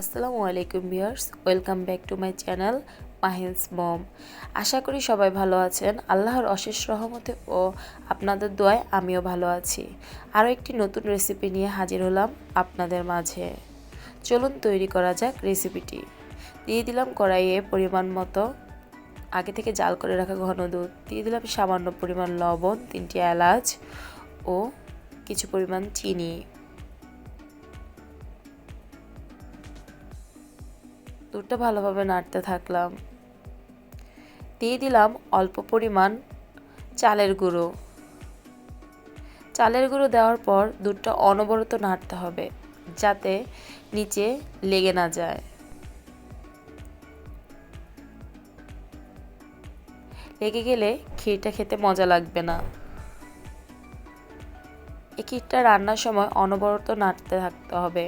আসসালামু আলাইকুম viewers, welcome back to my channel Mahin's mom. আশা করি সবাই ভালো আছেন। আল্লাহর অশেষ রহমতে ও আপনাদের দোয়ায় আমিও ভালো আছি। আরও একটি নতুন রেসিপি নিয়ে হাজির হলাম আপনাদের মাঝে। চলুন তৈরি করা যাক রেসিপিটি দিয়ে দিলাম কড়াইয়ে পরিমাণ মতো, আগে থেকে জাল করে রাখা ঘন দুধ। দিয়ে দিলাম সামান্য পরিমাণ লবণ, তিনটি এলাচ ও কিছু পরিমাণ চিনি। দুধটা ভালোভাবে নাড়তে থাকলাম। দিয়ে দিলাম অল্প পরিমাণ চালের গুঁড়ো। চালের গুঁড়ো দেওয়ার পর দুধটা অনবরত নাড়তে হবে যাতে নিচে লেগে না যায়। লেগে গেলে ক্ষীরটা খেতে মজা লাগবে না। এই ক্ষীরটা রান্নার সময় অনবরত নাড়তে থাকতে হবে।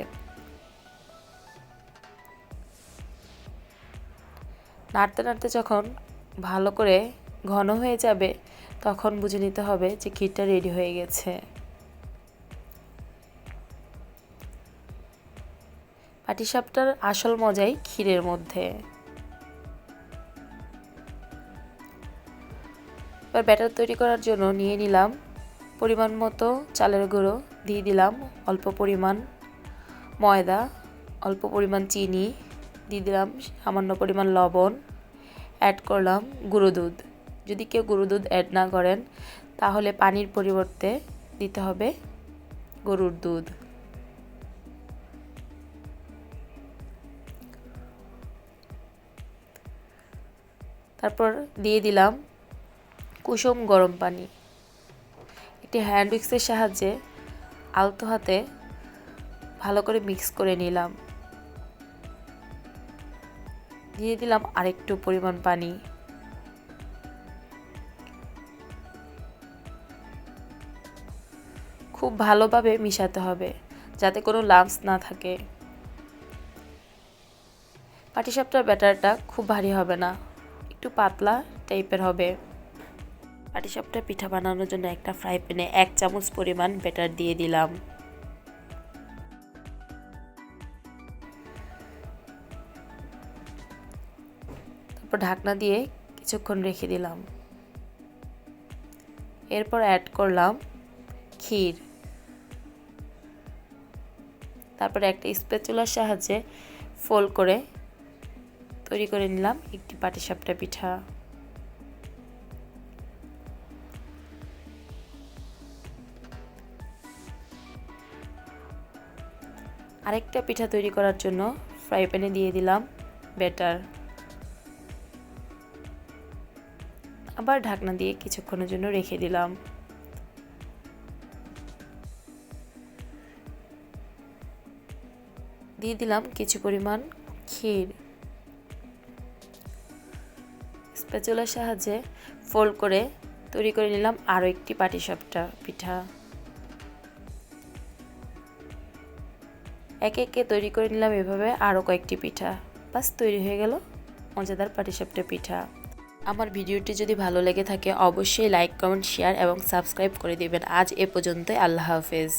নাড়তে নাড়তে যখন ভালো করে ঘন হয়ে যাবে, তখন বুঝে নিতে হবে যে ক্ষীরটা রেডি হয়ে গেছে। পাটিসাপটার আসল মজাই ক্ষীরের মধ্যে। এবার ব্যাটার তৈরি করার জন্য নিয়ে নিলাম পরিমাণ মতো চালের গুঁড়ো, দিয়ে দিলাম অল্প পরিমাণ ময়দা, অল্প পরিমাণ চিনি দিয়ে দিলাম সামান্য পরিমাণ লবণ অ্যাড করলাম গুঁড়ো দুধ। যদি কেউ গুঁড়ো দুধ অ্যাড না করেন, তাহলে পানির পরিবর্তে দিতে হবে গরুর দুধ। তারপর দিয়ে দিলাম কুসুম গরম পানি। একটি হ্যান্ড উইক্সের সাহায্যে আলতো হাতে ভালো করে মিক্স করে নিলাম। দিয়ে দিলাম আরেকটু পরিমাণ পানি। খুব ভালোভাবে মিশাতে হবে যাতে কোনো লামস না থাকে। পাটিসাপটার ব্যাটারটা খুব ভারী হবে না, একটু পাতলা টাইপের হবে। পাটিসাপটা পিঠা বানানোর জন্য একটা ফ্রাই প্যানে এক চামচ পরিমাণ ব্যাটার দিয়ে দিলাম। তারপর ঢাকনা দিয়ে কিছুক্ষণ রেখে দিলাম। এরপর অ্যাড করলাম ক্ষীর। তারপর একটা স্পেচুলার সাহায্যে ফোল্ড করে তৈরি করে নিলাম একটি পাটিসাপটা পিঠা। আরেকটা পিঠা তৈরি করার জন্য ফ্রাই প্যানে দিয়ে দিলাম ব্যাটার আবার ঢাকনা দিয়ে কিছুক্ষণের জন্য রেখে দিলাম। দিয়ে দিলাম কিছু পরিমাণ ক্ষীর। স্প্যাচুলার সাহায্যে ফোল্ড করে তৈরি করে নিলাম আরও একটি পাটিসাপটা পিঠা। একে একে তৈরি করে নিলাম এভাবে আরও কয়েকটি পিঠা। বাস, তৈরি হয়ে গেল মজাদার পাটিসাপটা পিঠা। আমার ভিডিওটি যদি ভালো লেগে থাকে, অবশ্যই লাইক, কমেন্ট, শেয়ার এবং সাবস্ক্রাইব করে দেবেন। আজ এ পর্যন্তই, আল্লাহ হাফেজ।